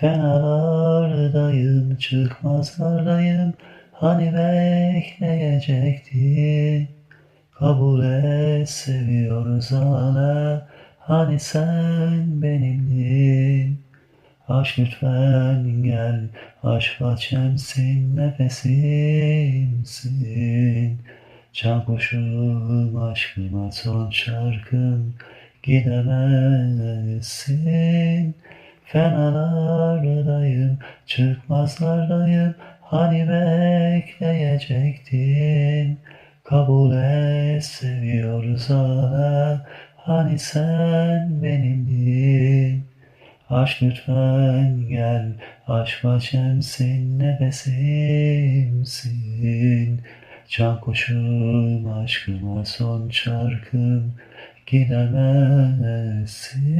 Fenalardayım, çıkmazlardayım, hani bekleyecektin. Kabul et seviyoruz hala, hani sen benimdin. Aşk lütfen gel, aşk bahçemsin, nefesimsin. Can kuşum aşkıma son şarkım, gidemezsin. Fenalardayım, çıkmazlardayım, hani bekleyecektin. Kabul et seviyoruz hani sen benimdin. Aşk lütfen gel, aşk bahçemsin, nefesimsin. Can kuşum aşkıma son şarkım, gidemezsin.